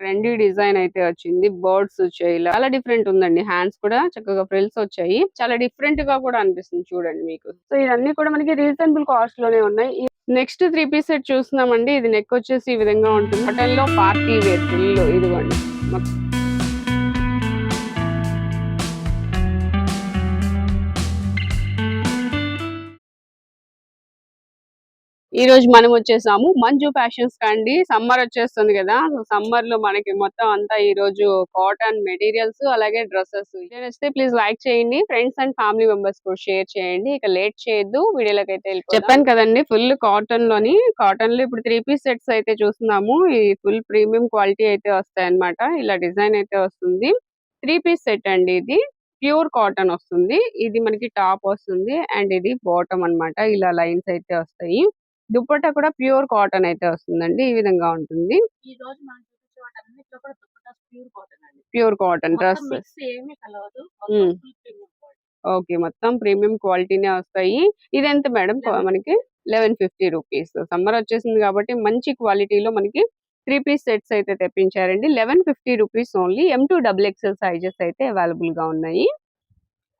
Trendy design అయితే వచ్చింది. Birds వచ్చాయి. చాలా డిఫరెంట్ ఉందండి. హ్యాండ్స్ కూడా చక్కగా ఫ్రిల్స్ వచ్చాయి. చాలా డిఫరెంట్గా కూడా అనిపిస్తుంది చూడండి మీకు. సో ఇవన్నీ కూడా మనకి రీజనబుల్ కాస్ట్లోనే ఉన్నాయి. నెక్స్ట్ త్రీ పీస్ సెట్ చూస్తున్నామండి. ఇది నెక్ వచ్చేసి ఈ విధంగా ఉంటుంది. హోటల్లో పార్టీ వేర్ ఫుల్ ఇదిగోండి. మొత్తం ఈ రోజు మనం వచ్చేసాము. మంజు ఫ్యాషన్స్ కండి. సమ్మర్ వచ్చేస్తుంది కదా. సో సమ్మర్లో మనకి మొత్తం అంతా ఈ రోజు కాటన్ మెటీరియల్స్ అలాగే డ్రెస్సెస్. నచ్చితే ప్లీజ్ లైక్ చేయండి. ఫ్రెండ్స్ అండ్ ఫ్యామిలీ మెంబర్స్ కూడా షేర్ చేయండి. ఇక లేట్ చేయొద్దు. వీడియోలోకి అయితే చెప్పాను కదండి ఫుల్ కాటన్లోని కాటన్లో ఇప్పుడు త్రీ పీస్ సెట్స్ అయితే చూస్తున్నాము. ఈ ఫుల్ ప్రీమియం క్వాలిటీ అయితే వస్తాయి అన్నమాట ఇలా డిజైన్ అయితే వస్తుంది. త్రీ పీస్ సెట్ అండి ఇది. ప్యూర్ కాటన్ వస్తుంది. ఇది మనకి టాప్ వస్తుంది. అండ్ ఇది బాటమ్ అన్నమాట. ఇలా లైన్స్ అయితే వస్తాయి. దుపట్టా కూడా ప్యూర్ కాటన్ అయితే వస్తుందండి ఈ విధంగా ఉంటుంది. ఈ రోజు మనం చూపించే వాటన్నిటిలో కూడా దుపట్టాస్ ప్యూర్ కాటన్ అండి. ప్యూర్ కాటన్ మొత్తం డ్రెస్ ఏమీ కలవదు. ఓకే మొత్తం ప్రీమియం క్వాలిటీనే వస్తాయి. ఇది ఎంత మేడం. మనకి లెవెన్ ఫిఫ్టీ రూపీస్ సమ్మర్ వచ్చేసింది కాబట్టి మంచి క్వాలిటీలో మనకి త్రీ పీస్ సెట్స్ అయితే తెప్పించారండి. Eleven fifty rupees only M to double XL sizes అయితే అవైలబుల్గా ఉన్నాయి.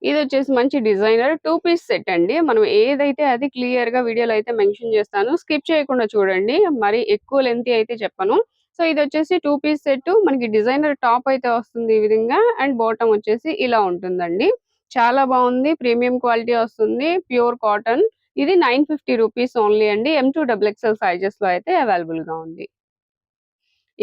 ఇది వచ్చేసి మంచి డిజైనర్ టూ పీస్ సెట్ అండి. మనం ఏదైతే అది క్లియర్గా వీడియోలో అయితే మెన్షన్ చేస్తాను స్కిప్ చేయకుండా చూడండి. మరి ఎక్కువ లెంత్ అయితే చెప్పను. సో ఇది వచ్చేసి టూ పీస్ సెట్ మనకి డిజైనర్ టాప్ అయితే వస్తుంది ఈ విధంగా అండ్ బాటమ్ వచ్చేసి ఇలా ఉంటుందండి. చాలా బాగుంది. ప్రీమియం క్వాలిటీ వస్తుంది. Pure cotton. ఇది నైన్ ఫిఫ్టీ రూపీస్ ఓన్లీ అండి. ఎం టూ డబుల్ ఎక్స్ఎల్ సైజెస్లో అయితే అవైలబుల్గా ఉంది.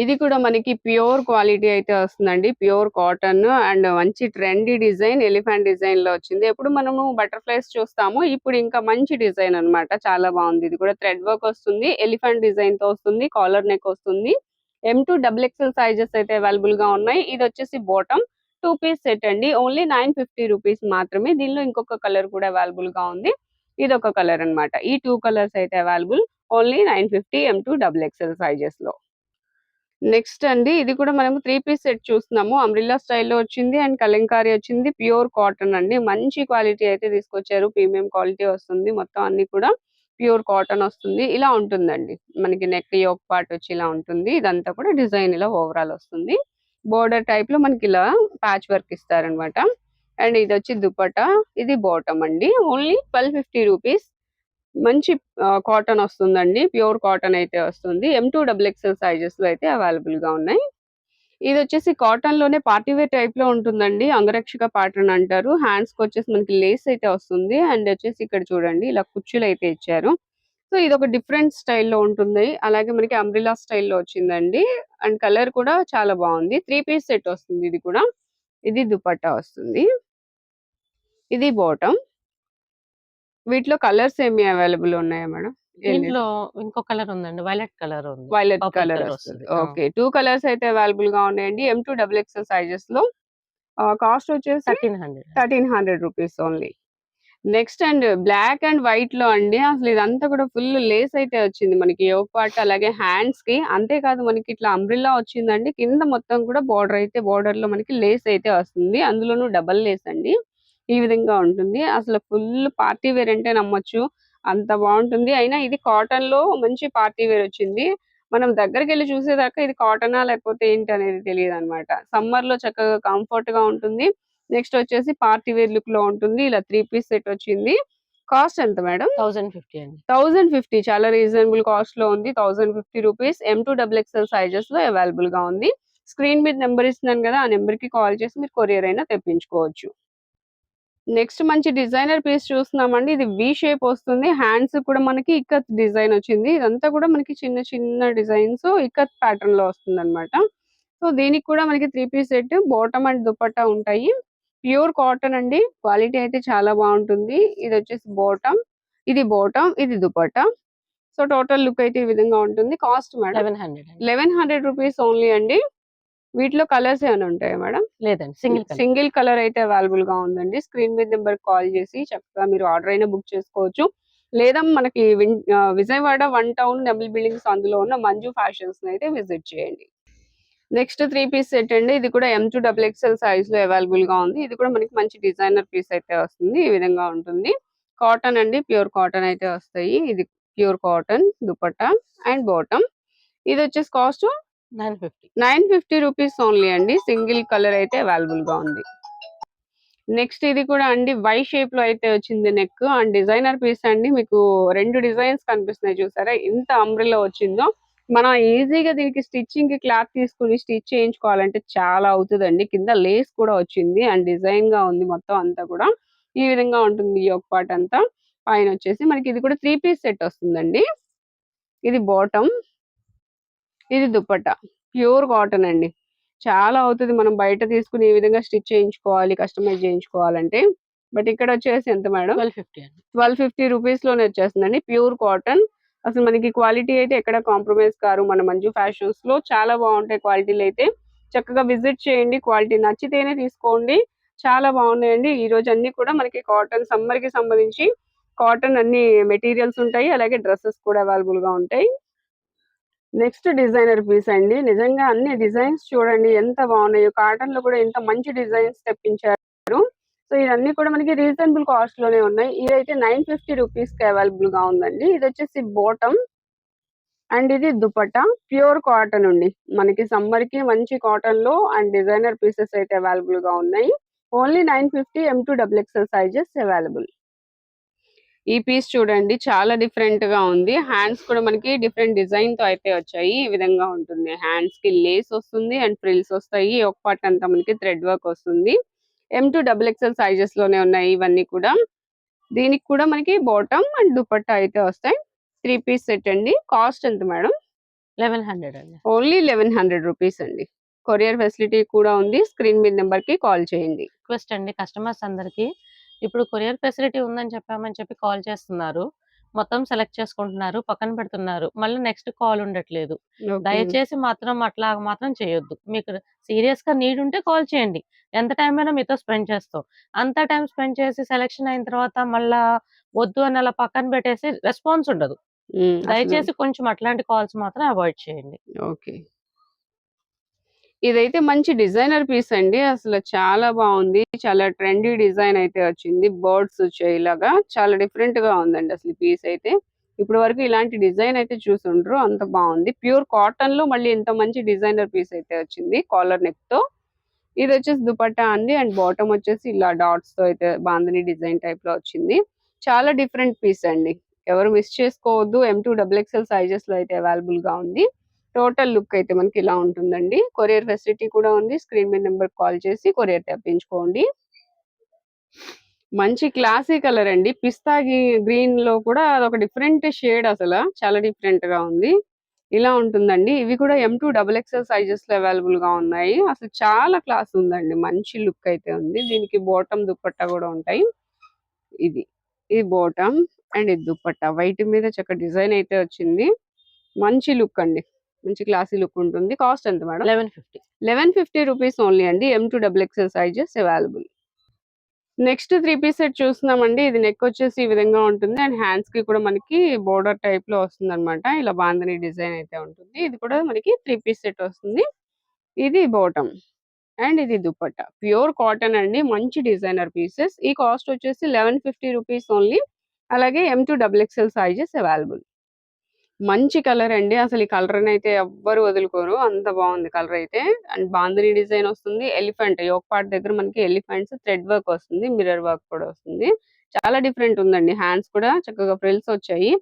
ఇది కూడా మనకి ప్యూర్ క్వాలిటీ అయితే వస్తుందండి. ప్యూర్ కాటన్ అండ్ మంచి ట్రెండీ డిజైన్ ఎలిఫెంట్ డిజైన్లో వచ్చింది. ఎప్పుడు మనము బటర్ఫ్లైస్ చూస్తాము. ఇప్పుడు ఇంకా మంచి డిజైన్ అన్నమాట. చాలా బాగుంది. ఇది కూడా థ్రెడ్ వర్క్ వస్తుంది. ఎలిఫెంట్ డిజైన్తో వస్తుంది. కాలర్ నెక్ వస్తుంది. M to double XL sizes అయితే అవైలబుల్గా ఉన్నాయి. ఇది వచ్చేసి బాటమ్ టూ పీస్ సెట్ అండి. ఓన్లీ నైన్ ఫిఫ్టీ రూపీస్ మాత్రమే. దీనిలో ఇంకొక కలర్ కూడా అవైలబుల్గా ఉంది. ఇది ఒక కలర్ అన్నమాట. ఈ టూ కలర్స్ అయితే available. Only nine fifty M to double XL సైజెస్లో. Next అండి ఇది కూడా మనము త్రీ పీస్ సెట్ చూస్తున్నాము. అంబ్రిల్లా స్టైల్లో వచ్చింది అండ్ కలంకారీ వచ్చింది. ప్యూర్ కాటన్ అండి. మంచి క్వాలిటీ అయితే తీసుకొచ్చారు. ప్రీమియం క్వాలిటీ వస్తుంది. మొత్తం అన్ని కూడా ప్యూర్ కాటన్ వస్తుంది. ఇలా ఉంటుందండి. మనకి నెక్ యోక్ పార్ట్ వచ్చి ఇలా ఉంటుంది. ఇదంతా కూడా డిజైన్ ఇలా ఓవరాల్ వస్తుంది. బోర్డర్ టైప్లో మనకి ఇలా ప్యాచ్ వర్క్ ఇస్తారనమాట. అండ్ ఇది వచ్చి దుపట్టా. ఇది బాటమ్ అండి. Only twelve fifty rupees. మంచి కాటన్ వస్తుందండి. ప్యూర్ కాటన్ అయితే వస్తుంది. ఎం టూ డబుల్ ఎక్స్ఎల్ సైజెస్లో అయితే అవైలబుల్గా ఉన్నాయి. ఇది వచ్చేసి కాటన్లోనే పార్టీ టైప్లో ఉంటుందండి. అంగరక్షక ప్యాటర్న్ అంటారు. హ్యాండ్స్కి వచ్చేసి మనకి లేస్ అయితే వస్తుంది. అండ్ వచ్చేసి ఇక్కడ చూడండి ఇలా కుచ్చులు అయితే ఇచ్చారు. సో ఇది ఒక డిఫరెంట్ స్టైల్లో ఉంటుంది. అలాగే మనకి అంబ్రిలా స్టైల్లో వచ్చిందండి. అండ్ కలర్ కూడా చాలా బాగుంది. త్రీ పీస్ సెట్ వస్తుంది ఇది కూడా. ఇది దుపట్టా వస్తుంది. ఇది బాటమ్ వీటిలో కలర్స్ ఏమి అవైలబుల్ ఉన్నాయా మేడం? దీంట్లో ఇంకో కలర్ ఉందండి. వైలెట్ కలర్ ఉంది. వైలెట్ కలర్ వస్తుంది. ఓకే. టూ కలర్స్ అయితే అవైలబుల్గా ఉన్నాయండి. ఎం టూ డబుల్ ఎక్స్ఎల్ సైజెస్లో. కాస్ట్ వచ్చేసి thirteen hundred. Thirteen hundred rupees only. Next and black and వైట్లో అండి. అసలు ఇదంతా కూడా ఫుల్ లేస్ అయితే వచ్చింది మనకి యోగ్ పార్ట్ అలాగే హ్యాండ్స్కి. అంతేకాదు మనకి ఇట్లా అంబ్రిల్లా వచ్చిందండి. కింద మొత్తం కూడా బార్డర్ అయితే బార్డర్లో మనకి లేస్ అయితే వస్తుంది. అందులోనూ డబల్ లేస్ అండి. ఈ విధంగా ఉంటుంది. అసలు ఫుల్ పార్టీ వేర్ అంటే నమ్మొచ్చు. అంత బాగుంటుంది. అయినా ఇది కాటన్లో మంచి పార్టీ వేర్ వచ్చింది. మనం దగ్గరికి వెళ్ళి చూసేదాకా ఇది కాటనా లేకపోతే ఏంటి అనేది తెలియదు అనమాట సమ్మర్లో చక్కగా కంఫర్ట్గా ఉంటుంది. నెక్స్ట్ వచ్చేసి పార్టీ వేర్ లుక్లో ఉంటుంది. ఇలా త్రీ పీస్ సెట్ వచ్చింది. కాస్ట్ ఎంత మేడం? థౌసండ్ ఫిఫ్టీ అండి. Thousand fifty. చాలా రీజనబుల్ కాస్ట్లో ఉంది. Thousand fifty rupees. M to double XL సైజెస్లో అవైలబుల్గా ఉంది. స్క్రీన్ మీద నెంబర్ ఇస్తున్నాను కదా ఆ నెంబర్కి కాల్ చేసి మీరు కొరియర్ అయినా తెప్పించుకోవచ్చు. నెక్స్ట్ మంచి డిజైనర్ పీస్ చూస్తున్నామండి. ఇది వి షేప్ వస్తుంది. హ్యాండ్స్ కూడా మనకి ఇక్కత్ డిజైన్ వచ్చింది. ఇదంతా కూడా మనకి చిన్న చిన్న డిజైన్స్ ఇక్కత్ ప్యాటర్న్లో వస్తుంది అనమాట సో దీనికి కూడా మనకి three piece set bottom and dupatta ఉంటాయి. ప్యూర్ కాటన్ అండి. క్వాలిటీ అయితే చాలా బాగుంటుంది. ఇది వచ్చేసి బాటమ్ ఇది బాటమ్ ఇది దుపట్టా సో టోటల్ లుక్ అయితే ఈ విధంగా ఉంటుంది. Cost madam eleven hundred eleven hundred rupees only అండి. వీటిలో కలర్స్ ఏమైనా ఉంటాయా మేడం? లేదండి సింగిల్ సింగిల్ కలర్ అయితే అవైలబుల్గా ఉందండి. స్క్రీన్ మీద నెంబర్ కాల్ చేసి చక్కగా మీరు ఆర్డర్ అయినా బుక్ చేసుకోవచ్చు. లేదా మనకి Vijayawada one town double buildings అందులో ఉన్న మంజు ఫ్యాషన్స్ అయితే విజిట్ చేయండి. నెక్స్ట్ త్రీ పీస్ సెట్ అండి. ఇది కూడా ఎం టూ డబుల్ ఎక్స్ఎల్ సైజ్లో అవైలబుల్గా ఉంది. ఇది కూడా మనకి మంచి డిజైనర్ పీస్ అయితే వస్తుంది. ఈ విధంగా ఉంటుంది. కాటన్ అండి. ప్యూర్ కాటన్ అయితే వస్తాయి. ఇది pure cotton dupatta and bottom. ఇది వచ్చేసి cost nine fifty. Rupees only అండి. సింగిల్ కలర్ అయితే అవైలబుల్గా ఉంది. నెక్స్ట్ ఇది కూడా అండి. వై షేప్లో అయితే వచ్చింది నెక్. అండ్ డిజైనర్ పీస్ అండి. మీకు రెండు డిజైన్స్ కనిపిస్తున్నాయి చూసారా? ఇంత అంబ్రిలో వచ్చిందో. మనం ఈజీగా దీనికి స్టిచ్చింగ్కి క్లాత్ తీసుకుని స్టిచ్ చేయించుకోవాలంటే చాలా అవుతుందండి. కింద లేస్ కూడా వచ్చింది. అండ్ డిజైన్గా ఉంది మొత్తం అంతా కూడా. ఈ విధంగా ఉంటుంది ఈ ఒక పార్ట్ అంతా. పైన వచ్చేసి మనకి ఇది కూడా త్రీ పీస్ సెట్ వస్తుందండి. ఇది బాటమ్. ఇది దుపట్టా ప్యూర్ కాటన్ అండి. చాలా అవుతుంది మనం బయట తీసుకుని ఈ విధంగా స్టిచ్ చేయించుకోవాలి కస్టమైజ్ చేయించుకోవాలంటే. బట్ ఇక్కడ వచ్చేసి ఎంత madam? Twelve fifty twelve fifty రూపీస్లోనే వచ్చేస్తుందండి. Pure cotton. అసలు మనకి క్వాలిటీ అయితే ఎక్కడ కాంప్రమైజ్ కారు మన మంజు ఫ్యాషన్స్లో చాలా బాగుంటాయి క్వాలిటీలు అయితే. చక్కగా విజిట్ చేయండి. క్వాలిటీ నచ్చితేనే తీసుకోండి. చాలా బాగున్నాయండి. ఈ రోజు అన్ని కూడా మనకి కాటన్ సమ్మర్కి సంబంధించి కాటన్ అన్ని మెటీరియల్స్ ఉంటాయి. అలాగే డ్రెస్సెస్ కూడా అవైలబుల్గా ఉంటాయి. నెక్స్ట్ డిజైనర్ పీస్ అండి. నిజంగా అన్ని డిజైన్స్ చూడండి ఎంత బాగున్నాయో. కాటన్లో కూడా ఎంత మంచి డిజైన్స్ తెప్పించారు. సో ఇవన్నీ కూడా మనకి రీజనబుల్ కాస్ట్లోనే ఉన్నాయి. ఇదైతే నైన్ ఫిఫ్టీ రూపీస్కి అవైలబుల్గా ఉందండి. ఇది వచ్చేసి బాటమ్ అండ్ ఇది దుపట్టా. ప్యూర్ కాటన్ అండి. మనకి సమ్మర్కి మంచి కాటన్లో అండ్ డిజైనర్ పీసెస్ అయితే అవైలబుల్గా ఉన్నాయి. Only nine fifty M to double XL sizes available ఈ పీస్ చూడండి చాలా డిఫరెంట్గా ఉంది. హ్యాండ్స్ కూడా మనకి డిఫరెంట్ డిజైన్తో అయితే వచ్చాయి. ఈ విధంగా ఉంటుంది. హ్యాండ్స్కి లేస్ వస్తుంది అండ్ ఫ్రిల్స్ వస్తాయి. ఒక పార్ట్ అంతా మనకి థ్రెడ్ వర్క్ వస్తుంది. ఎం టూ డబుల్ ఎక్స్ఎల్ సైజెస్లోనే ఉన్నాయి ఇవన్నీ కూడా. దీనికి కూడా మనకి బాటమ్ అండ్ దుపట్టా అయితే వస్తాయి. త్రీ పీస్ సెట్ అండి. కాస్ట్ ఎంత మేడం లెవెన్ హండ్రెడ్ అండి. ఓన్లీ లెవెన్ హండ్రెడ్ రూపీస్ అండి. కొరియర్ ఫెసిలిటీ కూడా ఉంది. స్క్రీన్ మీద నెంబర్కి కాల్ చేయండి. రిక్వెస్ట్ అండి. కస్టమర్స్ అందరికి ఇప్పుడు కొరియర్ ఫెసిలిటీ ఉందని చెప్పామని చెప్పి కాల్ చేస్తున్నారు. మొత్తం సెలెక్ట్ చేసుకుంటున్నారు పక్కన పెడుతున్నారు. మళ్ళీ నెక్స్ట్ కాల్ ఉండట్లేదు. దయచేసి మాత్రం అట్లా మాత్రం చేయొద్దు. మీకు సీరియస్గా నీడ్ ఉంటే కాల్ చేయండి. ఎంత టైం అయినా మీతో స్పెండ్ చేస్తాం. అంత టైం స్పెండ్ చేసి సెలెక్షన్ అయిన తర్వాత మళ్ళా వద్దు అని అలా పక్కన పెట్టేసి రెస్పాన్స్ ఉండదు. దయచేసి కొంచెం అట్లాంటి కాల్స్ మాత్రం అవాయిడ్ చేయండి. ఓకే. ఇదైతే మంచి డిజైనర్ పీస్ అండి. అసలు చాలా బాగుంది. చాలా ట్రెండీ డిజైన్ అయితే వచ్చింది. బర్డ్స్ వచ్చేలాగా చాలా డిఫరెంట్గా ఉందండి అసలు పీస్ అయితే. ఇప్పటి వరకు ఇలాంటి డిజైన్ అయితే చూసుండ్రు. అంత బాగుంది. ప్యూర్ కాటన్లో మళ్ళీ ఇంత మంచి డిజైనర్ పీస్ అయితే వచ్చింది కాలర్ నెక్తో. ఇది వచ్చేసి దుపట్టా అండి. అండ్ బాటమ్ వచ్చేసి ఇలా డాట్స్తో అయితే బాందని డిజైన్ టైప్లో వచ్చింది. చాలా డిఫరెంట్ పీస్ అండి. ఎవరు మిస్ చేసుకోవద్దు. ఎం టూ డబుల్ ఎక్స్ఎల్ సైజెస్లో అయితే అవైలబుల్గా ఉంది. టోటల్ లుక్ అయితే మనకి ఇలా ఉంటుందండి. కొరియర్ ఫెసిలిటీ కూడా ఉంది. స్క్రీన్ మీద నెంబర్ కాల్ చేసి కొరియర్ తెప్పించుకోండి. మంచి క్లాసీ కలర్ అండి. పిస్తా గ్రీన్లో కూడా అదొక డిఫరెంట్ షేడ్ అసలు. చాలా డిఫరెంట్గా ఉంది. ఇలా ఉంటుందండి. ఇవి కూడా ఎం టూ డబుల్ ఎక్స్ఎల్ సైజెస్లో అవైలబుల్గా ఉన్నాయి. అసలు చాలా క్లాస్ ఉందండి. మంచి లుక్ అయితే ఉంది. దీనికి బాటమ్ దుప్పట్టా కూడా ఉంటాయి. ఇది ఇది బాటమ్ అండ్ ఇది దుప్పట్టా. వైట్ మీద చక్క డిజైన్ అయితే వచ్చింది. మంచి లుక్ అండి. మంచి క్లాసీ లుక్ ఉంటుంది. కాస్ట్ ఎంత madam? Eleven fifty. Eleven fifty rupees only అండి. M to double XL sizes available. Next three piece set చూస్తున్నామండి. ఇది నెక్ వచ్చేసి ఈ విధంగా ఉంటుంది. అండ్ హ్యాండ్స్కి కూడా మనకి బోర్డర్ టైప్లో వస్తుంది అనమాట ఇలా బాందని డిజైన్ అయితే ఉంటుంది. ఇది కూడా మనకి త్రీ పీస్ సెట్ వస్తుంది. ఇది బాటమ్. అండ్ ఇది దుపట్టా. ప్యూర్ కాటన్ అండి. మంచి డిజైనర్ పీసెస్. ఈ కాస్ట్ వచ్చేసి లెవెన్ ఫిఫ్టీ రూపీస్ ఓన్లీ. అలాగే M to double XL sizes available. మంచి కలర్ అండి. అసలు ఈ కలర్ అయితే ఎవ్వరు వదులుకోరు. అంత బాగుంది కలర్ అయితే అండ్ బాందిని డిజైన్ వస్తుంది. ఎలిఫెంట్ యోక్ పార్ట్ దగ్గర మనకి ఎలిఫెంట్స్ థ్రెడ్ వర్క్ వస్తుంది. మిర్రర్ వర్క్ కూడా వస్తుంది. చాలా డిఫరెంట్ ఉందండి. హ్యాండ్స్ కూడా చక్కగా ఫ్రిల్స్ వచ్చాయి.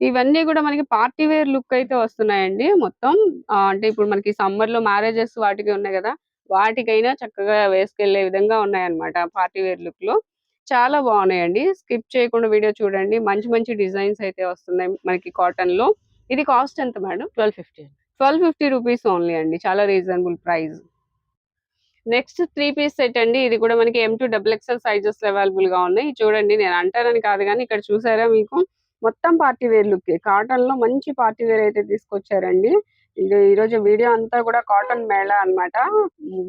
ఇవన్నీ కూడా మనకి పార్టీ వేర్ లుక్ అయితే వస్తున్నాయండి మొత్తం. అంటే ఇప్పుడు మనకి సమ్మర్లో మ్యారేజెస్ వాటికి ఉన్నాయి కదా. వాటికైనా చక్కగా వేసుకెళ్ళే విధంగా ఉన్నాయన్నమాట పార్టీ వేర్ లుక్లో చాలా బాగున్నాయండి. స్కిప్ చేయకుండా వీడియో చూడండి. మంచి మంచి డిజైన్స్ అయితే వస్తున్నాయి మనకి కాటన్లో ఇది కాస్ట్ ఎంత madam? Twelve fifty twelve fifty rupees only అండి. చాలా reasonable price. Next three piece set అండి. ఇది కూడా మనకి M to double XL sizes అవైలబుల్గా ఉన్నాయి. చూడండి నేను అంటానని కాదు కానీ ఇక్కడ చూసారా మీకు? మొత్తం పార్టీ వేర్ లుక్ కాటన్లో మంచి పార్టీ వేర్ అయితే తీసుకొచ్చారండి. ఇది ఈ రోజు వీడియో అంతా కూడా కాటన్ మేళా అన్నమాట.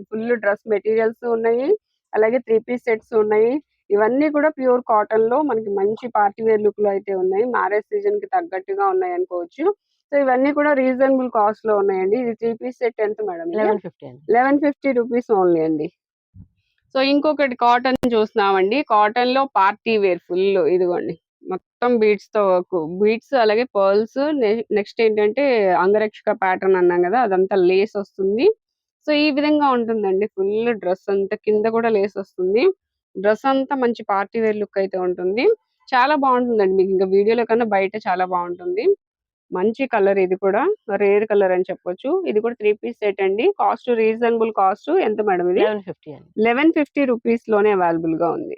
ఫుల్ డ్రెస్ మెటీరియల్స్ ఉన్నాయి. అలాగే త్రీ పీస్ సెట్స్ ఉన్నాయి. ఇవన్నీ కూడా ప్యూర్ కాటన్లో మనకి మంచి పార్టీ వేర్ లుక్లో అయితే ఉన్నాయి. మ్యారేజ్ సీజన్కి తగ్గట్టుగా ఉన్నాయి అనుకోవచ్చు. సో ఇవన్నీ కూడా రీజనబుల్ కాస్ట్లో ఉన్నాయండి. ఇది త్రీ పీస్ సెట్ ఎంత madam eleven fifty eleven fifty rupees only అండి. సో ఇంకొకటి కాటన్ చూస్తున్నామండి. కాటన్లో పార్టీ వేర్ ఫుల్ ఇదిగోండి. మొత్తం బీడ్స్తో వర్క్ బీడ్స్ అలాగే పర్ల్స్ నెక్స్ట్ ఏంటంటే అంగరక్షక ప్యాటర్న్ అన్నాం కదా అదంతా లేస్ వస్తుంది. సో ఈ విధంగా ఉంటుందండి. ఫుల్ డ్రెస్ అంతా కింద కూడా లేస్ వస్తుంది. డ్రెస్ అంతా మంచి పార్టీ వేర్ లుక్ అయితే ఉంటుంది. చాలా బాగుంటుందండి. మీకు ఇంకా వీడియోలో కన్నా బయట చాలా బాగుంటుంది. మంచి కలర్ ఇది కూడా. రేర్ కలర్ అని చెప్పొచ్చు. ఇది కూడా త్రీ పీస్ సెట్ అండి. Cost reasonable cost. ఎంత మేడం ఇది? లెవెన్ ఫిఫ్టీ రూపీస్లోనే అవైలబుల్గా ఉంది.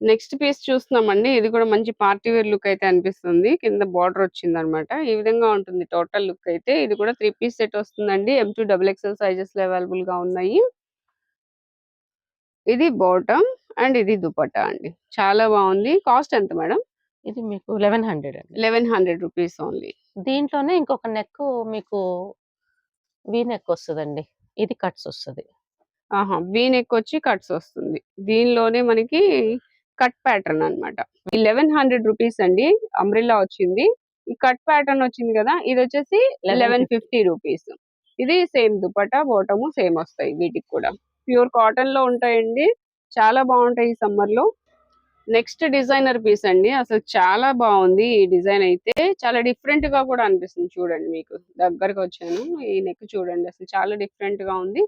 నెక్స్ట్ పీస్ చూస్తున్నామండి. ఇది కూడా మంచి పార్టీ వేర్ లుక్ అయితే అనిపిస్తుంది. కింద బార్డర్ వచ్చింది అనమాట ఈ విధంగా ఉంటుంది టోటల్ లుక్ అయితే ఇది కూడా త్రీ పీస్ సెట్ వస్తుందండి. ఎం టూ డబుల్ ఎక్స్ఎల్ సైజెస్లో అవైలబుల్గా ఉన్నాయి. ఇది బాటమ్ అండ్ ఇది దుపట్టా అండి. చాలా బాగుంది. కాస్ట్ ఎంత మేడం? ఇది మీకు లెవెన్ హండ్రెడ్ అండి. Eleven hundred rupees only. దీంట్లోనే ఇంకొక నెక్ మీకు వీ నెక్ వస్తుందండి. ఇది కట్స్ వస్తుంది. ఆహా వీ నెక్ వచ్చి కట్స్ వస్తుంది. దీనిలోనే మనకి కట్ ప్యాటర్న్ అన్నమాట. ఈ లెవెన్ హండ్రెడ్ రూపీస్ అండి. అంబ్రిల్లా వచ్చింది. ఈ కట్ ప్యాటర్న్ వచ్చింది కదా ఇది వచ్చేసి లెవెన్ ఫిఫ్టీ రూపీస్. ఇది సేమ్ దుపట్టా బాటము సేమ్ వస్తాయి వీటికి కూడా. ప్యూర్ కాటన్లో ఉంటాయండి. చాలా బాగుంటాయి ఈ సమ్మర్లో. నెక్స్ట్ డిజైనర్ పీస్ అండి. అసలు చాలా బాగుంది ఈ డిజైన్ అయితే. చాలా డిఫరెంట్గా కూడా అనిపిస్తుంది చూడండి మీకు. దగ్గరకు వచ్చాను. ఈ నెక్ చూడండి అసలు చాలా డిఫరెంట్గా ఉంది.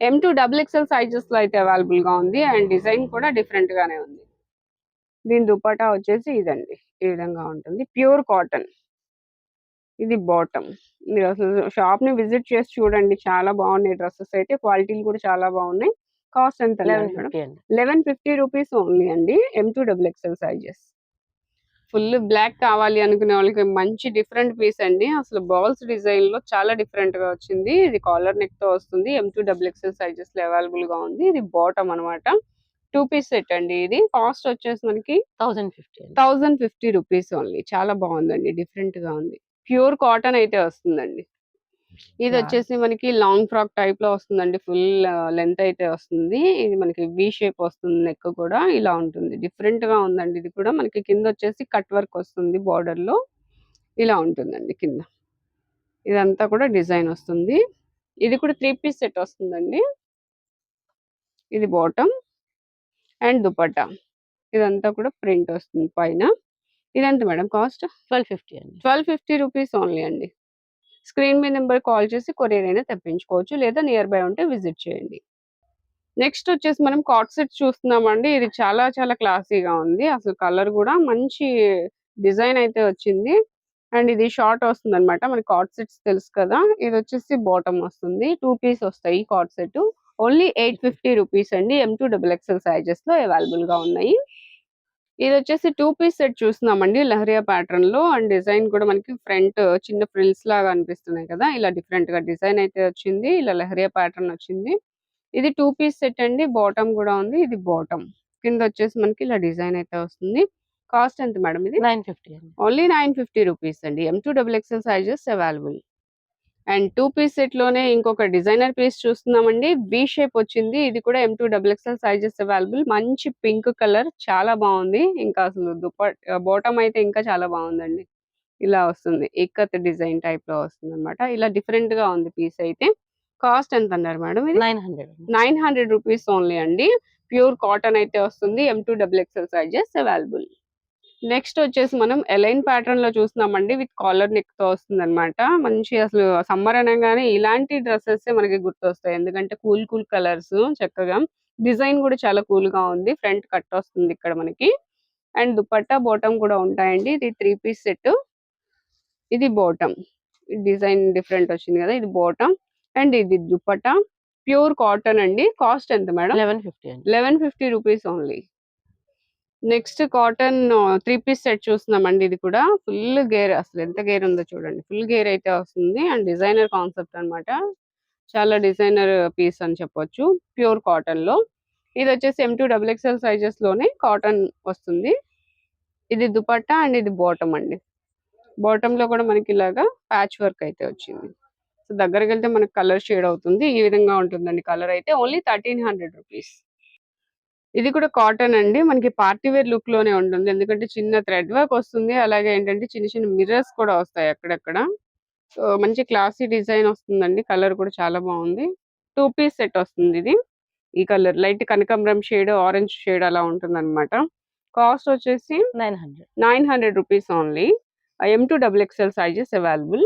ఎం టూ డబుల్ ఎక్స్ఎల్ సైజెస్లో అయితే అవైలబుల్గా ఉంది. అండ్ డిజైన్ కూడా డిఫరెంట్ గానే ఉంది. దీని దుపట్టా వచ్చేసి ఇదండి. ఈ విధంగా ఉంటుంది. Pure cotton. ఇది బాటమ్. మీరు అసలు షాప్ని విజిట్ చేసి చూడండి. చాలా బాగున్నాయి డ్రెస్సెస్ అయితే. క్వాలిటీలు కూడా చాలా బాగున్నాయి. కాస్ట్ ఎంత లెవెన్ ఫిఫ్టీ అండి. లెవెన్ ఫిఫ్టీ రూపీస్ ఓన్లీ అండి. M to double XL sizes full black కావాలి అనుకునే వాళ్ళకి మంచి డిఫరెంట్ పీస్ అండి. అసలు బాల్స్ డిజైన్లో చాలా డిఫరెంట్గా వచ్చింది. ఇది కాలర్ నెక్తో వస్తుంది. ఎం టూ డబుల్ ఎక్స్ఎల్ సైజెస్లో అవైలబుల్గా ఉంది. ఇది బాటమ్ అన్నమాట. టూ పీస్ సెట్ అండి ఇది. కాస్ట్ వచ్చేసి మనకి thousand fifty thousand fifty rupees only చాలా బాగుందండి. డిఫరెంట్గా ఉంది. ప్యూర్ కాటన్ అయితే వస్తుందండి. ఇది. వచ్చేసి మనకి లాంగ్ ఫ్రాక్ టైప్లో వస్తుందండి. ఫుల్ లెంత్ అయితే వస్తుంది. ఇది మనకి వి షేప్ వస్తుంది నెక్ కూడా. ఇలా ఉంటుంది. డిఫరెంట్గా ఉందండి. ఇది కూడా మనకి కింద వచ్చేసి కట్ వర్క్ వస్తుంది బార్డర్లో. ఇలా ఉంటుందండి కింద. ఇదంతా కూడా డిజైన్ వస్తుంది. ఇది కూడా త్రీ పీస్ సెట్ వస్తుందండి. ఇది బాటమ్ అండ్ దుపట్టా. ఇదంతా కూడా ప్రింట్ వస్తుంది పైన. ఇదంతా మేడం కాస్ట్? ట్వెల్వ్ ఫిఫ్టీ అండి. ట్వెల్వ్ ఫిఫ్టీ రూపీస్ ఓన్లీ అండి. స్క్రీన్ మీద నెంబర్ కాల్ చేసి కొరియర్ అయినా తెప్పించుకోవచ్చు లేదా నియర్ బై ఉంటే విజిట్ చేయండి. నెక్స్ట్ వచ్చేసి మనం కాట్ సెట్ చూస్తున్నామండి. ఇది చాలా చాలా క్లాసీగా ఉంది. అసలు కలర్ కూడా మంచి డిజైన్ అయితే వచ్చింది. అండ్ ఇది షార్ట్ వస్తుంది అనమాట మనకి కాట్ సెట్స్ తెలుసు కదా. ఇది వచ్చేసి బాటమ్ వస్తుంది. టూ పీస్ వస్తాయి cot set. Only eight fifty rupees అండి. ఎం టూ డబుల్ ఎక్స్ఎల్ సైజెస్లో అవైలబుల్గా ఉన్నాయి. ఇది వచ్చేసి టూ పీస్ సెట్ చూస్తున్నామండి లహరియా ప్యాటర్న్లో. అండ్ డిజైన్ కూడా మనకి ఫ్రంట్ చిన్న ఫ్రిల్స్ లాగా అనిపిస్తున్నాయి కదా. ఇలా డిఫరెంట్గా డిజైన్ అయితే వచ్చింది ఇలా లహరియా ప్యాటర్న్ వచ్చింది. ఇది టూ పీస్ సెట్ అండి బాటమ్ కూడా ఉంది ఇది బాటమ్ కింద వచ్చేసి మనకి ఇలా డిజైన్ అయితే వస్తుంది. కాస్ట్ ఎంత మేడం ఇది? Nine fifty only nine fifty rupees అండి. M to double XL sizes available and two piece సెట్లోనే ఇంకొక డిజైనర్ పీస్ చూస్తున్నామండి. వి షేప్ వచ్చింది. ఇది కూడా M to double XL sizes available మంచి పింక్ కలర్. చాలా బాగుంది. ఇంకా అసలు దుపట్ బాటమ్ అయితే ఇంకా చాలా బాగుందండి. ఇలా వస్తుంది. ఇక్కత్ డిజైన్ టైప్లో వస్తుంది అనమాట ఇలా డిఫరెంట్గా ఉంది పీస్ అయితే. కాస్ట్ ఎంత అన్నారు మేడం ఇది? Nine hundred nine hundred rupees only అండి. ప్యూర్ కాటన్ అయితే వస్తుంది. M to double XL sizes available next వచ్చేసి మనం ఎలైన్ ప్యాటర్న్లో చూస్తున్నామండి విత్ కాలర్ నెక్తో వస్తుంది అనమాట మంచి అసలు సమ్మర్ అనగానే ఇలాంటి డ్రెస్సెస్ మనకి గుర్తొస్తాయి. ఎందుకంటే కూల్ కూల్ కలర్స్ చక్కగా. డిజైన్ కూడా చాలా కూల్గా ఉంది. ఫ్రంట్ కట్ వస్తుంది ఇక్కడ మనకి. అండ్ దుపట్టా బాటమ్ కూడా ఉంటాయండి. ఇది త్రీ పీస్ సెట్ ఇది బాటమ్ డిజైన్ డిఫరెంట్ వచ్చింది కదా ఇది బాటమ్ అండ్ ఇది దుపట్టా. ప్యూర్ కాటన్ అండి. కాస్ట్ ఎంత madam? Eleven fifty eleven fifty rupees only next cotton three piece set చూస్తున్నామండి ఇది కూడా. ఫుల్ గేర్ అసలు ఎంత గేర్ ఉందో చూడండి. ఫుల్ గేర్ అయితే వస్తుంది. అండ్ డిజైనర్ కాన్సెప్ట్ అన్నమాట. చాలా డిజైనర్ పీస్ అని చెప్పొచ్చు. ప్యూర్ కాటన్లో ఇది వచ్చేసి ఎం టూ డబుల్ ఎక్స్ఎల్ సైజెస్లోనే కాటన్ వస్తుంది. ఇది దుపట్టా అండ్ ఇది బాటమ్ అండి. బాటమ్లో కూడా మనకి ఇలాగా ప్యాచ్ వర్క్ అయితే వచ్చింది. సో దగ్గరికి వెళ్తే మనకి కలర్ షేడ్ అవుతుంది. ఈ విధంగా ఉంటుందండి కలర్ అయితే. Only thirteen hundred rupees. ఇది కూడా కాటన్ అండి. మనకి పార్టీ వేర్ లుక్లోనే ఉంటుంది. ఎందుకంటే చిన్న థ్రెడ్ వర్క్ వస్తుంది. అలాగే ఏంటంటే చిన్న చిన్న మిర్రర్స్ కూడా వస్తాయి అక్కడక్కడ. సో మంచి క్లాసీ డిజైన్ వస్తుందండి. కలర్ కూడా చాలా బాగుంది. టూ పీస్ సెట్ వస్తుంది ఇది. ఈ కలర్ లైట్ కనకాంబరం షేడ్ ఆరెంజ్ షేడ్ అలా ఉంటుంది అనమాట కాస్ట్ వచ్చేసి nine hundred. Nine hundred rupees only M to double XL sizes available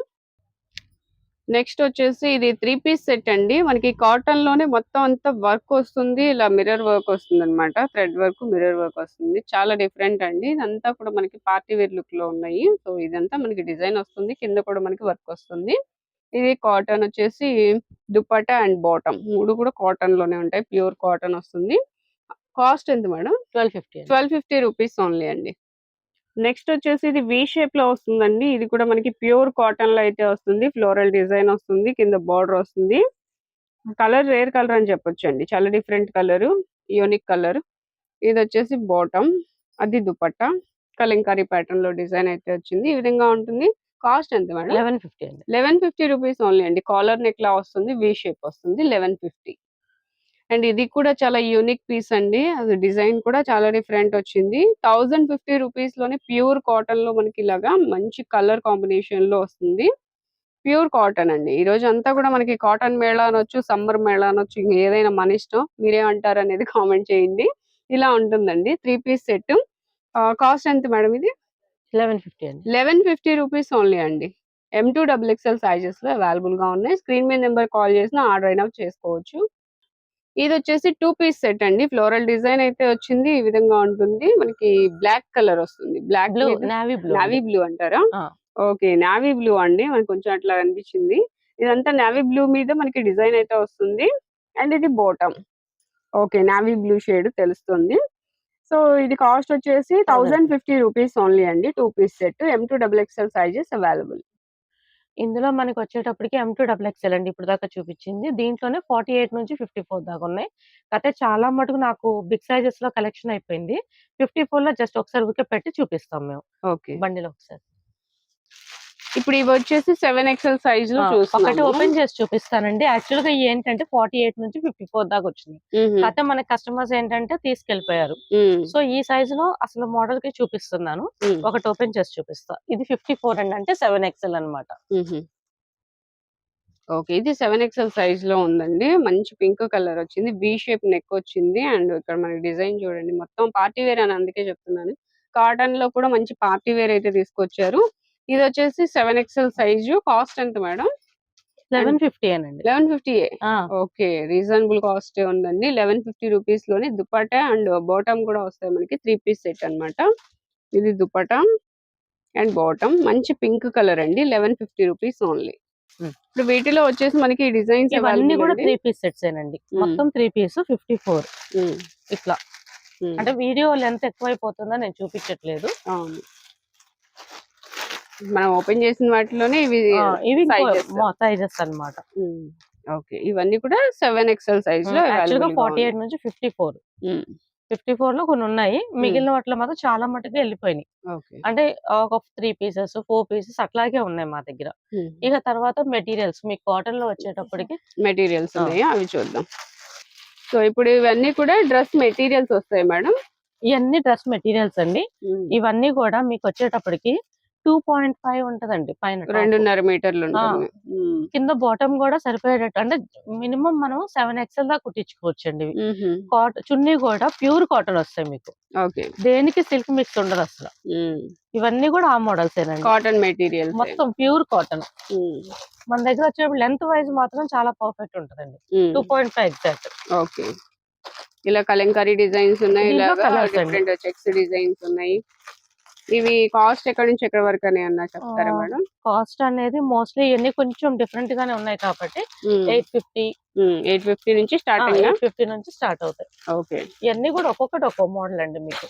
next వచ్చేసి ఇది త్రీ పీస్ సెట్ అండి. మనకి కాటన్లోనే మొత్తం అంతా వర్క్ వస్తుంది. ఇలా మిర్రర్ వర్క్ వస్తుంది అనమాట థ్రెడ్ వర్క్ మిర్రర్ వర్క్ వస్తుంది. చాలా డిఫరెంట్ అండి. ఇదంతా కూడా మనకి పార్టీ వేర్ లుక్లో ఉన్నాయి. సో ఇదంతా మనకి డిజైన్ వస్తుంది. కింద కూడా మనకి వర్క్ వస్తుంది. ఇది కాటన్ వచ్చేసి దుపట్టా అండ్ బాటమ్. మూడు కూడా కాటన్లోనే ఉంటాయి. ప్యూర్ కాటన్ వస్తుంది. కాస్ట్ ఎంత madam? Twelve fifty twelve fifty rupees only అండి. నెక్స్ట్ వచ్చేసి ఇది వి షేప్లో వస్తుందండి. ఇది కూడా మనకి ప్యూర్ కాటన్లో అయితే వస్తుంది. ఫ్లోరల్ డిజైన్ వస్తుంది. కింద బార్డర్ వస్తుంది. కలర్ రేర్ కలర్ అని చెప్పొచ్చు అండి చాలా డిఫరెంట్ కలర్ యూనిక్ కలర్ ఇది వచ్చేసి బాటమ్ అది దుపట్టా. కలంకారీ ప్యాటర్న్లో డిజైన్ అయితే వచ్చింది. ఈ విధంగా ఉంటుంది. కాస్ట్ ఎంత madam? Eleven fifty eleven fifty rupees only అండి. కాలర్ నెక్ లా వస్తుంది. వి షేప్ వస్తుంది. లెవెన్ ఫిఫ్టీ అండ్ ఇది కూడా చాలా యూనిక్ పీస్ అండి. అది డిజైన్ కూడా చాలా డిఫరెంట్ వచ్చింది. థౌజండ్ ఫిఫ్టీ రూపీస్లోనే ప్యూర్ కాటన్లో మనకి ఇలాగా మంచి కలర్ కాంబినేషన్లో వస్తుంది. ప్యూర్ కాటన్ అండి. ఈ రోజు అంతా కూడా మనకి కాటన్ మేళా అనొచ్చు సమ్మర్ మేళా అనొచ్చు ఏదైనా మన ఇష్టం. మీరేమంటారు అనేది కామెంట్ చేయండి. ఇలా ఉంటుందండి. Three piece set. కాస్ట్ ఎంత మేడం ఇది? లెవెన్ ఫిఫ్టీ అండి. లెవెన్ ఫిఫ్టీ రూపీస్ ఓన్లీ అండి. ఎం టూ డబుల్ ఎక్స్ఎల్ సైజెస్లో అవైలబుల్గా ఉన్నాయి. స్క్రీన్ మీద నెంబర్ కాల్ చేసిన ఆర్డర్ అయినా చేసుకోవచ్చు. ఇది వచ్చేసి టూ పీస్ సెట్ అండి. ఫ్లోరల్ డిజైన్ అయితే వచ్చింది. ఈ విధంగా ఉంటుంది. మనకి బ్లాక్ కలర్ వస్తుంది. Black blue navy blue navy blue అంటారా. ఓకే నావీ బ్లూ అండి. మనకి కొంచెం అట్లా అనిపించింది. ఇదంతా నావీ బ్లూ మీద మనకి డిజైన్ అయితే వస్తుంది. అండ్ ఇది bottom. Okay navy blue shade తెలుస్తుంది. సో ఇది కాస్ట్ వచ్చేసి థౌజండ్ ఫిఫ్టీ రూపీస్ ఓన్లీ అండి. Two piece set. M to double XL sizes available ఇందులో మనకి వచ్చేటప్పటికి ఎం టూ డబుల్ ఎక్స్ఎల్ అండి ఇప్పుడు దాకా చూపించింది. దీంట్లోనే ఫార్టీ ఎయిట్ నుంచి ఫిఫ్టీ ఫోర్ దాకా ఉన్నాయి. అయితే చాలా మటుకు నాకు బిగ్ సైజెస్లో కలెక్షన్ అయిపోయింది. ఫిఫ్టీ ఫోర్లో జస్ట్ ఒకసారి ఊరికే పెట్టి చూపిస్తాం మేము. బండిలో ఒకసారి. ఇప్పుడు ఇవి వచ్చేసి సెవెన్ ఎక్స్ఎల్ సైజ్లో ఒకటి ఓపెన్ చేసి చూపిస్తానండి. యాక్చువల్గా ఏంటంటే ఫార్టీ ఎయిట్ నుంచి ఫిఫ్టీ ఫోర్ దాకా వచ్చింది. అయితే మన కస్టమర్స్ ఏంటంటే తీసుకెళ్ళిపోయారు. సో ఈ సైజ్లో అసలు మోడల్కి చూపిస్తున్నాను. ఒకటి ఓపెన్ చేసి చూపిస్తా. ఇది ఫిఫ్టీ ఫోర్ అండి. అంటే సెవెన్ ఎక్స్ఎల్ అన్నమాట. మ్మ్. ఓకే ఇది సెవెన్ ఎక్స్ఎల్ సైజ్లో ఉందండి. మంచి పింక్ కలర్ వచ్చింది. వి షేప్ నెక్ వచ్చింది. అండ్ ఇక్కడ మనకి డిజైన్ చూడండి. మొత్తం పార్టీ వేర్ అని అందుకే చెప్తున్నాను. కాటన్లో కూడా మంచి పార్టీ వేర్ అయితే తీసుకొచ్చారు. ఇది వచ్చేసి సెవెన్ ఎక్స్ఎల్ సైజు కాస్ట్ ఎంత మేడం లెవెన్ ఫిఫ్టీ అనండి eleven fifty okay reasonable cost ఉందండి. లెవెన్ ఫిఫ్టీ రూపీస్లోనే దుపట్టా అండ్ బాటమ్ కూడా వస్తాయి మనకి త్రీ పీస్ సెట్ అన్నమాట. ఇది దుపట్టా అండ్ బాటమ్ మంచి పింక్ కలర్ అండి eleven fifty rupees only Hmm. ఇప్పుడు వీటిలో వచ్చేసి మనకి డిజైన్స్ ఇవన్నీ కూడా త్రీ పీస్ సెట్స్ ఏనండి. మ్మ్. మొత్తం త్రీ పీస్ ఫిఫ్టీ ఫోర్ ఇట్లా. అంటే వీడియో లెంత్ ఎక్కువైపోతుందా నేను చూపించట్లేదు. అవును. మనం ఓపెన్ చేసిన వాటిలోనే ఇవి ఇవి. సైజెస్ అన్నమాట. ఓకే. ఇవన్నీ కూడా సెవెన్ ఎక్స్ఎల్ సైజ్లో ఫార్టీ. ఎయిట్ నుంచి ఫిఫ్టీ ఫోర్ ఫిఫ్టీ ఫోర్లో కొన్ని ఉన్నాయి. మిగిలిన వాటిలో మాత్రం చాలా మటుకు వెళ్ళిపోయినాయి. అంటే ఒక త్రీ పీసెస్ ఫోర్ పీసెస్ అట్లాగే ఉన్నాయి మా దగ్గర. ఇక తర్వాత మెటీరియల్స్ మీకు కాటన్లో వచ్చేటప్పటికి మెటీరియల్స్. ఉన్నాయి? అవి చూద్దాం. సో ఇప్పుడు ఇవన్నీ కూడా డ్రెస్ మెటీరియల్స్ వస్తాయి మేడం. ఇవన్నీ డ్రెస్ మెటీరియల్స్ అండి. ఇవన్నీ కూడా మీకు వచ్చేటప్పటికి టూ పాయింట్ ఫైవ్ ఉంటదండి పైన. రెండున్నర మీటర్లు కింద బాటమ్ కూడా సరిపోయేటట్టు అంటే మినిమం మనం సెవెన్ ఎక్స్ఎల్ దాకా కుట్టించుకోవచ్చు అండి. కాటన్ చున్నీ కూడా ప్యూర్ కాటన్ వస్తాయి మీకు. ఓకే. దేనికి సిల్క్ మిక్స్ ఉండదు అసలు. ఇవన్నీ కూడా ఆ మోడల్స్ ఏనండి కాటన్ మెటీరియల్స్. మొత్తం ప్యూర్ కాటన్. మన దగ్గర వచ్చేటప్పుడు లెంత్ వైజ్ మాత్రం చాలా పర్ఫెక్ట్ ఉంటదండి. Two point five exact. Okay. ఇలా కలంకారీ డిజైన్స్ ఉన్నాయి అండి. డిఫరెంట్ చెక్స్ డిజైన్స్ ఉన్నాయి. ఇవి కాస్ట్ ఎక్కడి నుంచి ఎక్కడి వరకు అని అన్నా చెప్తారా మేడం? కాస్ట్ అనేది మోస్ట్లీ ఇవన్నీ కొంచెం డిఫరెంట్ గానే ఉన్నాయి కాబట్టి ఎయిట్ ఫిఫ్టీ. ఎయిట్ ఫిఫ్టీ నుంచి స్టార్టింగ్ ఎయిట్ ఫిఫ్టీ నుంచి స్టార్ట్ అవుతాయి. ఓకే. ఇవన్నీ కూడా ఒక్కొక్కటి ఒక్కొక్క మోడల్ అండి మీకు.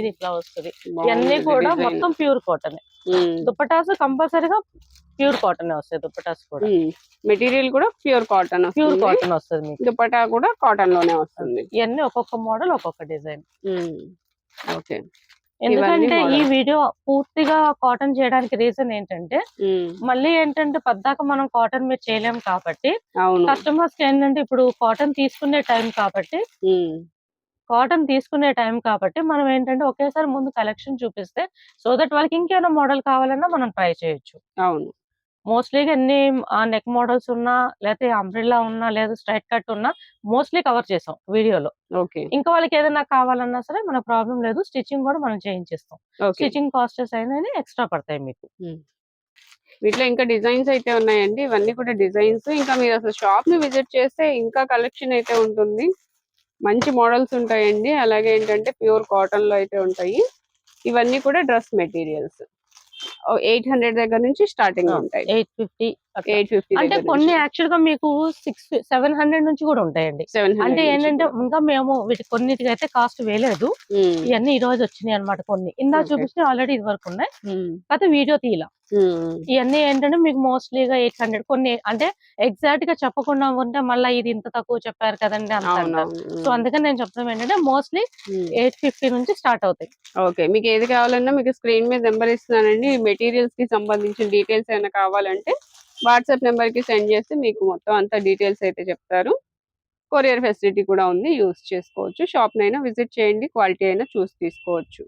ఇది ఇట్లా వస్తుంది ఇవన్నీ కూడా. మొత్తం ప్యూర్ కాటన్ దుప్పటాస్ కంపల్సరీగా ప్యూర్ కాటన్ వస్తాయి దుప్పటాస్ కూడా. మెటీరియల్ కూడా ప్యూర్ కాటన్ ప్యూర్ కాటన్ వస్తుంది మీకు. దుపట్టా కూడా కాటన్లోనే వస్తుంది. ఇవన్నీ ఒక్కొక్క మోడల్ ఒక్కొక్క డిజైన్ ఓకే. ఎందుకంటే ఈ. వీడియో పూర్తిగా కాటన్ చేయడానికి రీజన్ ఏంటంటే మళ్ళీ ఏంటంటే పద్దాక మనం కాటన్ మీద చేయలేం కాబట్టి కస్టమర్స్కి ఏంటంటే ఇప్పుడు కాటన్ తీసుకునే టైం కాబట్టి కాటన్ తీసుకునే టైం కాబట్టి మనం ఏంటంటే ఒకేసారి ముందు కలెక్షన్ చూపిస్తే సో దట్ వాళ్ళకి ఇంకేమైనా మోడల్ కావాలన్నా మనం ట్రై చేయొచ్చు. అవును. మోస్ట్లీగా ఎన్ని నెక్ మోడల్స్ ఉన్నా లేకపోతే అంబ్రిల్లా ఉన్నా లేదా స్ట్రైట్ కట్ ఉన్నా మోస్ట్లీ కవర్ చేసాం వీడియోలో. ఓకే. ఇంకా వాళ్ళకి ఏదైనా కావాలన్నా సరే మన ప్రాబ్లం లేదు స్టిచ్చింగ్ కూడా మనం చేయించేస్తాం. స్టిచ్చింగ్ కాస్టెస్ అయినా ఎక్స్ట్రా పడతాయి మీకు. వీటిలో ఇంకా డిజైన్స్ అయితే ఉన్నాయండి. ఇవన్నీ కూడా డిజైన్స్. ఇంకా మీరు అసలు షాప్ని విజిట్ చేస్తే ఇంకా కలెక్షన్ అయితే ఉంటుంది. మంచి మోడల్స్ ఉంటాయండి. అలాగే ఏంటంటే ప్యూర్ కాటన్లో అయితే ఉంటాయి. ఇవన్నీ కూడా డ్రెస్ మెటీరియల్స్. ఎయిట్ హండ్రెడ్ దగ్గర నుంచి స్టార్టింగ్ ఉంటాయి. ఎయిట్ ఫిఫ్టీ ఎయిట్ ఫిఫ్టీ అంటే కొన్ని యాక్చువల్గా మీకు సిక్స్ సెవెన్ హండ్రెడ్ నుంచి కూడా ఉంటాయండి. అంటే ఏంటంటే ఇంకా మేము వీటి కొన్నిటికి అయితే కాస్ట్ వేయలేదు. ఇవన్నీ ఈ రోజు వచ్చినాయి అన్నమాట కొన్ని. ఇందా. చూపిస్తే ఆల్రెడీ ఇది వరకు ఉన్నాయి. కాకపోతే వీడియో తీయాల. ఇవన్నీ ఏంటంటే మీకు మోస్ట్లీగా ఎయిట్ హండ్రెడ్ కొన్ని అంటే ఎగ్జాక్ట్గా చెప్పకుండా ఉంటే మళ్ళీ ఇది ఇంత తక్కువ చెప్పారు కదండి అంత. సో అందుకని నేను చెప్తాను ఏంటంటే మోస్ట్లీ ఎయిట్ ఫిఫ్టీ నుంచి స్టార్ట్ అవుతాయి. ఓకే. మీకు ఏది కావాలన్నా మీకు స్క్రీన్ మీద నెంబర్ ఇస్తున్నానండి. మెటీరియల్స్కి సంబంధించిన డీటెయిల్స్ ఏమైనా కావాలంటే వాట్సాప్ నెంబర్కి సెండ్ చేస్తే మీకు మొత్తం అంతా డీటెయిల్స్ అయితే చెప్తారు. కొరియర్ ఫెసిలిటీ కూడా ఉంది యూస్ చేసుకోవచ్చు. షాప్ నైనా విజిట్ చేయండి క్వాలిటీ అయినా చూసి తీసుకోవచ్చు.